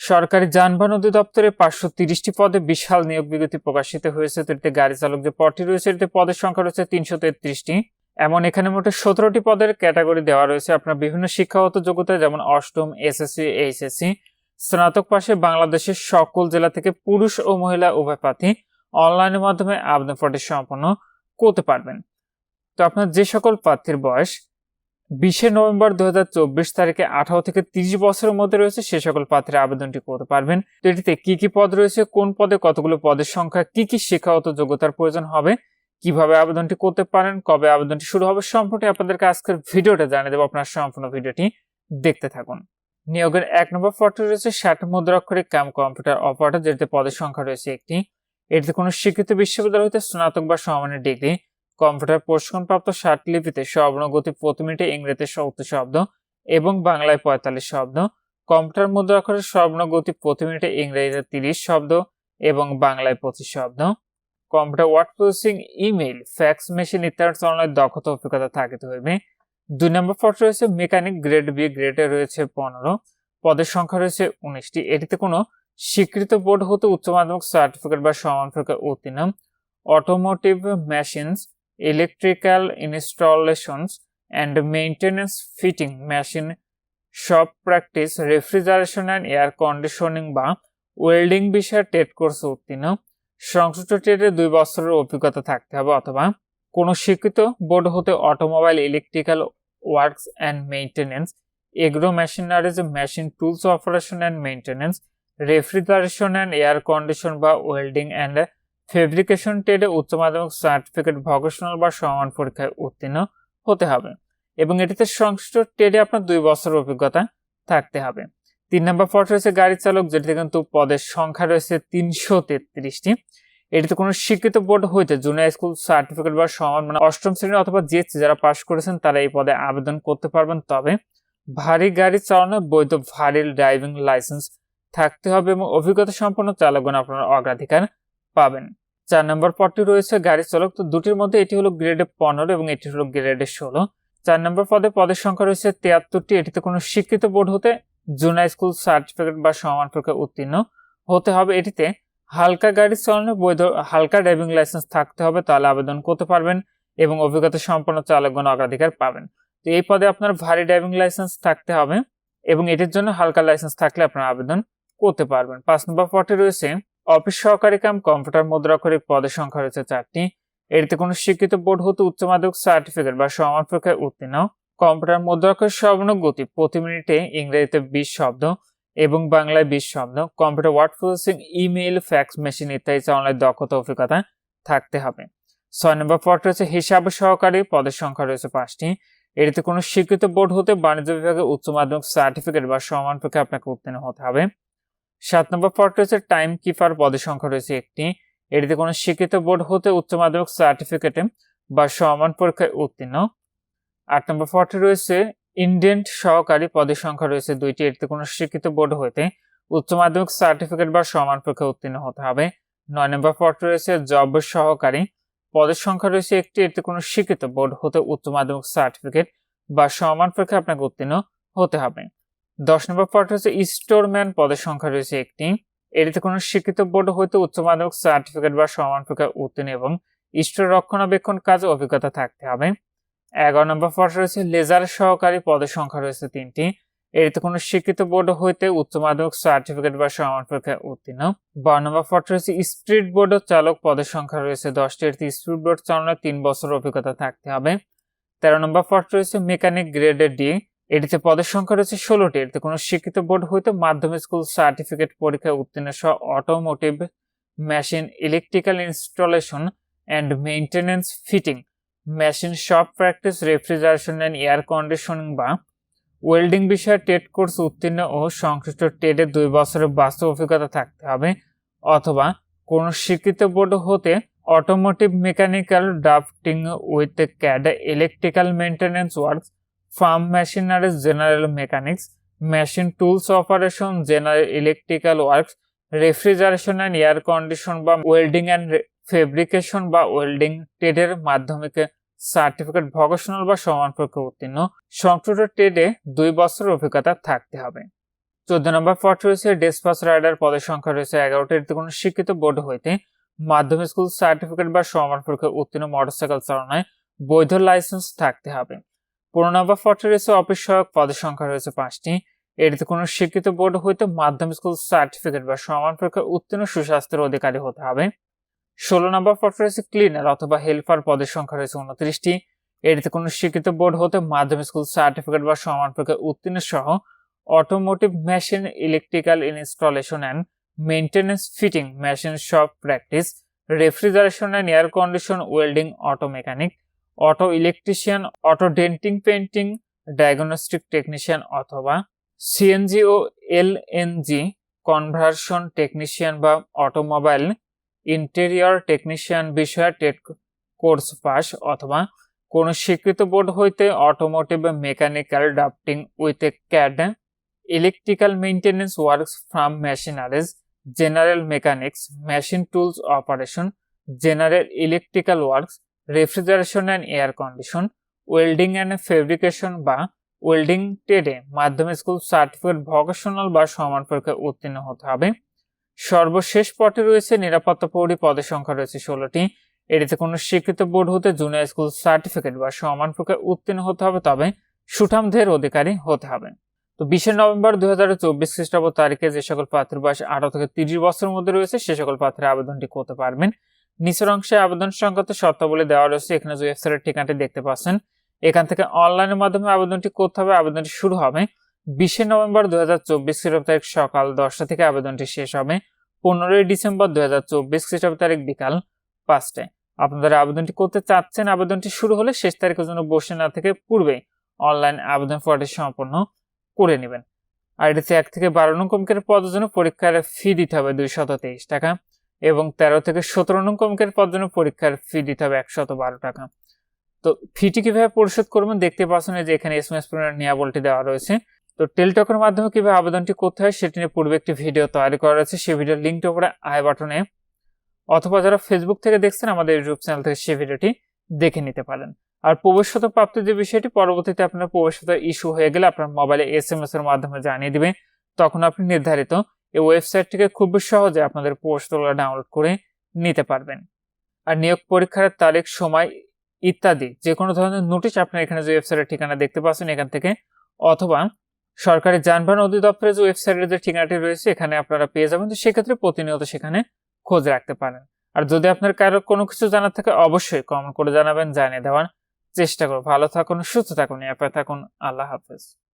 সরকারি যানবাহন অধিদপ্তরে পাঁচশো তিরিশটি পদে বিশাল নিয়োগ বিজ্ঞপ্তি প্রকাশিত হয়েছে। তো এতে গাড়ি চালক যে পদটি রয়েছে এতে পদের সংখ্যা রয়েছে তিনশো তেত্রিশটি। এমন এখানে মোটে সতেরোটি পদের ক্যাটাগরি দেওয়া রয়েছে। আপনার বিভিন্ন শিক্ষাগত যোগ্যতা, যেমন অষ্টম, এসএসসি, এইচএসসি। স্নাতক পাশে বাংলাদেশের সকল জেলা থেকে পুরুষ ও মহিলা উভয় প্রার্থী অনলাইনের মাধ্যমে আবেদন ফর্মটি সম্পন্ন করতে পারবেন। তো আপনার যে সকল প্রার্থীর বয়স বিশে নভেম্বর দুই হাজার চব্বিশ তারিখে আঠারো থেকে তিরিশ বছরের মধ্যে রয়েছে সে সকল প্রার্থীরা আবেদনটি করতে পারবেন। তো এটিতে কি কি পদ রয়েছে, কোন পদে কতগুলো পদের সংখ্যা, কি কি শিক্ষাগত যোগ্যতার প্রয়োজন হবে, কীভাবে আবেদনটি করতে পারেন, কবে আবেদনটি শুরু হবে সম্পর্কে আপনাদেরকে আজকের ভিডিওটা জানিয়ে দেবো। আপনার সম্পূর্ণ ভিডিওটি দেখতে থাকুন। নিয়োগের এক নম্বর পদটি রয়েছে ষাট মুদ্রাক্ষরিক ক্যাম কম্পিউটার অপারেটর, যেটিতে পদের সংখ্যা রয়েছে একটি। এটিতে কোনো স্বীকৃত বিশ্ববিদ্যালয় হতে স্নাতক বা সমানের ডিগ্রি কম্পিউটার প্রশিক্ষণপ্রাপ্ত ষাট লিপিতে সর্বনগতি প্রতি মিনিটে ইংরেজিতে সত্তর শব্দ এবং বাংলায় পঁয়তাল্লিশ শব্দ। কম্পিউটার মুদ্রাক্ষরের সর্বনগতি প্রতি মিনিটে ইংরেজিতে তিরিশ শব্দ এবং বাংলায় পঁচিশ শব্দ। Computer word processing, email, fax machine ইত্যাদি চালনায় দক্ষতা অভিজ্ঞতা থাকিতে হইবে। দুই নম্বর পদ রয়েছে মেকানিক গ্রেড বি, গ্রেডে রয়েছে পনেরো। পদের সংখ্যা রয়েছে উনিশটি। এটিতে কোনো স্বীকৃত বোর্ড হতে উচ্চ মাধ্যমিক সার্টিফিকেট বা সমান উত্তীর্ণ। Automotive machines electrical installations and maintenance fitting machine shop practice refrigeration and air conditioning বা ওয়েল্ডিং বিষয়ে টেট কোর্স উত্তীর্ণ সংশ্লিষ্ট টেটে দুই বছরের অভিজ্ঞতা থাকতে হবে অথবা কোনো স্বীকৃত বোর্ড হতে automobile electrical works and maintenance agro machineries machine tools operation and maintenance refrigeration and air condition বা ওয়েল্ডিং অ্যান্ড ফেব্রিকেশন ট্রেডে উচ্চ মাধ্যমিক সার্টিফিকেট ভকেশনাল বা সমান পরীক্ষায় উত্তীর্ণ হতে হবে। এবং এটিতে সংশ্লিষ্ট ট্রেডে আপনার দুই বছর অভিজ্ঞতা থাকতে হবে। তিন নম্বর পদ রয়েছে গাড়ি চালক, যেটিতে কিন্তু পদের সংখ্যা রয়েছে তিনশো তেত্রিশটি। এটিতে কোনো শিক্ষিত বোর্ড হইতে জুনিয়র স্কুল সার্টিফিকেট বা সমান মানে অষ্টম শ্রেণি অথবা জিএসসি যারা পাশ করেছেন, তারা এই পদে আবেদন করতে পারবেন। তবে ভারী গাড়ি চালানোর বৈধ ভারী ড্রাইভিং লাইসেন্স থাকতে হবে এবং অভিজ্ঞতা সম্পন্ন চালকগণ আপনার অগ্রাধিকার পাবেন। চার নম্বর পদটি রয়েছে গাড়ি চালক। তো দুটির মধ্যে এটি হলো গ্রেডে পনেরো এবং এটি হলো গ্রেডে ষোলো। চার নম্বর পদে, পদের সংখ্যা রয়েছে তিয়াত্তরটি। এটিতে কোনো শিক্ষিত বোর্ড হতে জুনিয়র স্কুল সার্টিফিকেট বা সমান পরীক্ষা উত্তীর্ণ হতে হবে। এটিতে হালকা গাড়ি চালানোর বৈধ হালকা ড্রাইভিং লাইসেন্স থাকতে হবে, তাহলে আবেদন করতে পারবেন এবং অভিজ্ঞতা সম্পন্ন চালকগণ অগ্রাধিকার পাবেন। তো এই পদে আপনার ভারী ড্রাইভিং লাইসেন্স থাকতে হবে এবং এটির জন্য হালকা লাইসেন্স থাকলে আপনার আবেদন করতে পারবেন। পাঁচ নম্বর পদে রয়েছে অফিস সহকারী কাম, কম্পিউটার মুদ্রাক্ষরিক পদের সংখ্যা রয়েছে চারটি। এটিতে কোনো শিক্ষিত বোর্ড হতে উচ্চ মাধ্যমিক সার্টিফিকেট বা সমান পরীক্ষায় উত্তীর্ণ। কম্পিউটার মুদ্রাক্ষর সর্বনিম্ন গতি, প্রতি মিনিটে ইংরেজিতে বিশ শব্দ এবং বাংলায় বিশ শব্দ। Computer word processing, email, fax machine ইত্যাদি চালানোর দক্ষতা, অভিজ্ঞতা থাকতে হবে। ছয় নম্বর পদ রয়েছে হিসাব সহকারী, পদের সংখ্যা রয়েছে পাঁচটি। এটিতে কোনো স্বীকৃত বোর্ড হতে বাণিজ্য বিভাগে উচ্চ মাধ্যমিক সার্টিফিকেট বা সমান পরীক্ষা আপনাকে উত্তীর্ণ হতে হবে। সাত নম্বর পদ রয়েছে টাইম কিপার পদের সংখ্যা রয়েছে একটি। এটিতে কোনো শিক্ষিত বোর্ড হতে উচ্চ মাধ্যমিক সার্টিফিকেটে বা সমান পরীক্ষায় উত্তীর্ণ। আট নম্বর পদটি রয়েছে ইন্ডেন্ট সহকারী পদের সংখ্যা রয়েছে দুইটি। এটিতে কোনো শিক্ষিত বোর্ড হতে উচ্চ মাধ্যমিক সার্টিফিকেট বা সমান পরীক্ষায় উত্তীর্ণ হতে হবে। নয় নম্বর পদটি রয়েছে জব সহকারী পদের সংখ্যা রয়েছে একটি। এটিতে কোনো শিক্ষিত বোর্ড হতে উচ্চ মাধ্যমিক সার্টিফিকেট বা সমান পরীক্ষায় আপনাকে উত্তীর্ণ হতে হবে। দশ নম্বর পদটি হচ্ছে স্টোরম্যান পদের সংখ্যা রয়েছে একটি। এটিতে কোনো শিক্ষিত বোর্ড হইতে উচ্চ মাধ্যমিক সার্টিফিকেট বা সমান পরীক্ষায় উত্তীর্ণ এবং স্টোর রক্ষণাবেক্ষণ কাজে অভিজ্ঞতা থাকতে হবে। এগারো নম্বর পদ রয়েছে লেজার সহকারী পদের সংখ্যা রয়েছে তিনটি। এটিতে কোনো শিক্ষিত বোর্ড হইতে উচ্চ মাধ্যমিক সার্টিফিকেট বা সমান পরীক্ষায় উত্তীর্ণ। বারো নম্বর পদ রয়েছে স্পিড বোর্ড চালক পদের সংখ্যা রয়েছে দশটি। এটিতে স্পিড বোর্ড চালানোর তিন বছর অভিজ্ঞতা থাকতে হবে। তেরো নম্বর পদ রয়েছে মেকানিক গ্রেডের ডি এটিতে পদের সংখ্যা রয়েছে ষোলোটি। এটিতে কোনো শিক্ষিত বোর্ড হইতে মাধ্যমিক স্কুল সার্টিফিকেট পরীক্ষায় উত্তীর্ণ সহ automotive machine electrical installation and maintenance fitting machine shop practice refrigeration and air conditioning বা ওয়েল্ডিং বিষয়ে টেট কোর্স উত্তীর্ণ ও সংশ্লিষ্ট টেডে দুই বছরের বাস্তব অভিজ্ঞতা থাকতে হবে অথবা কোনো স্বীকৃত বোর্ড হতে automotive mechanical drafting with CAD electrical maintenance works farm machineries general mechanics machine tools operation general electrical works refrigeration and air condition বা ওয়েল্ডিং অ্যান্ড ফেব্রিকেশন বা ওয়েল্ডিং ট্রেডের মাধ্যমিকে সার্টিফিকেট ভকেশনাল বা সমান পরীক্ষা উত্তীর্ণ সংশ্লিষ্ট ট্রেডে দুই বছর অভিজ্ঞতা থাকতে হবে। চোদ্দ নম্বর পদ রয়েছে ডেসপাস রাইডার পদের সংখ্যা রয়েছে এগারোটি এতে কোনো শিক্ষিত বোর্ড হইতে মাধ্যমিক স্কুল সার্টিফিকেট বা সমান পরীক্ষায় উত্তীর্ণ মোটরসাইকেল চালনায় বৈধ লাইসেন্স থাকতে হবে। পদটি রয়েছে অফিস সহায়ক পদের সংখ্যা রয়েছে পাঁচটি। এটিতে কোনো শিক্ষিত বোর্ড হইতে মাধ্যমিক স্কুল সার্টিফিকেট বা সমান পরীক্ষায় উত্তীর্ণ সুস্বাস্থ্যের অধিকারী হতে হবে। ষোলো নম্বর রয়েছে ক্লিনার অথবা হেল্পার পদের সংখ্যা রয়েছে উনত্রিশটি। এটিতে কোনো শিক্ষিত বোর্ড হতে মাধ্যমিক স্কুল সার্টিফিকেট বা সমান পরীক্ষায় উত্তীর্ণ সহ automotive machine electrical installation and maintenance fitting machine shop practice refrigeration and air condition welding auto mechanic auto electrician, auto denting painting diagnostic technician অথবা সিএনজি ও এলএনজি কনভার্সন টেকনিশিয়ান বা অটোমোবাইল ইন্টেরিয়র টেকনিশিয়ান বিষয়ে টেট course pass অথবা কোনো স্বীকৃত board হইতে automotive mechanical drafting with a CAD, electrical maintenance works from machineries, general mechanics, machine tools operation, general electrical works refrigeration and air condition welding and fabrication বা welding ট্রেডে মাধ্যমিক school certificate vocational বা সমান পরীক্ষায় উত্তীর্ণ হতে হবে। সর্বশেষ পটে রয়েছে নিরাপত্তা পৌরি পদের সংখ্যা রয়েছে ষোলোটি। এটিতে কোনো স্বীকৃত বোর্ড হতে জুনিয়র স্কুল সার্টিফিকেট বা সমান পরীক্ষায় উত্তীর্ণ হতে হবে, তবে সুঠামদের অধিকারী হতে হবে। তো বিশে নভেম্বর দুই হাজার চব্বিশ খ্রিস্টাব্দ তারিখে যে সকল প্রার্থীর বয়স আঠারো থেকে তিরিশ বছরের মধ্যে রয়েছে, সে সকল প্রার্থীরা আবেদনটি করতে পারবেন। নিচের অংশে আবেদন সংক্রান্ত শর্তাবলী দেওয়া রয়েছে। এখানে যে ওয়েবসাইটের ঠিকানাটি দেখতে পাচ্ছেন, এখান থেকে অনলাইনের মাধ্যমে আবেদনটি করতে হবে। আবেদনটি শুরু হবে বিশে নভেম্বর দুই হাজার চব্বিশ খ্রিস্টাব্দ তারিখ সকাল দশটা থেকে আবেদনটি শেষ হবে পনেরোই ডিসেম্বর দুই হাজার চব্বিশ খ্রিস্টাব্দ তারিখ বিকাল পাঁচটায়। আপনারা আবেদনটি করতে চাচ্ছেন, আবেদনটি শুরু হলে শেষ তারিখের জন্য বসে না থেকে পূর্বে অনলাইন আবেদন ফর্মটি সম্পন্ন করে নেবেন। আর এটিতে এক থেকে বারো নং কমকের পদের জন্য পরীক্ষার ফি দিতে হবে তেইশ টাকা। এবং তেরো থেকে সতেরো নং কমকের পদের জন্য পরীক্ষার ফি দিতে হবে একশত বারো টাকা। তো ফিটি কীভাবে পরিশোধ করবেন? দেখতে পাচ্ছেন যে এখানে এস এম এস নিয়াবলটি দেওয়া রয়েছে। তো টেলটকের মাধ্যমে কীভাবে আবেদনটি করতে হয় সেটি নিয়ে পূর্বে একটি ভিডিও তৈরি করা রয়েছে। সেই ভিডিওর লিঙ্কটি উপরে আই বাটনে। অথবা যারা ফেসবুক থেকে দেখছেন, আমাদের ইউটিউব চ্যানেল থেকে সেই ভিডিওটি দেখে নিতে পারেন। আর প্রবেশত প্রাপ্তির যে বিষয়টি, পরবর্তীতে আপনার প্রবেশত ইস্যু হয়ে গেলে আপনার মোবাইলে এস এম এস এর মাধ্যমে জানিয়ে দিবে। তখন আপনি নির্ধারিত এই ওয়েবসাইটটিকে খুব সহজে আপনাদের প্রবেশতলা ডাউনলোড করে নিতে পারবেন। আর নিয়োগ পরীক্ষার তারিখ, সময় ইত্যাদি যে কোনো ধরনের নোটিশ আপনার এখানে যে ওয়েবসাইটের ঠিকানা দেখতে পাচ্ছেন এখান থেকে অথবা সরকারি যানবাহন অধিদপ্তরের যে ওয়েবসাইটের যে ঠিকানাটি রয়েছে এখানে আপনারা পেয়ে যাবেন। তো সেক্ষেত্রে প্রতিনিয়ত সেখানে খোঁজ রাখতে পারেন। আর যদি আপনার কারও কোনো কিছু জানার থাকে অবশ্যই কমেন্ট করে জানাবেন, জানিয়ে দেওয়ার চেষ্টা করুন ভালো থাকুন, সুস্থ থাকুন অ্যাপে থাকুন। আল্লাহ হাফেজ।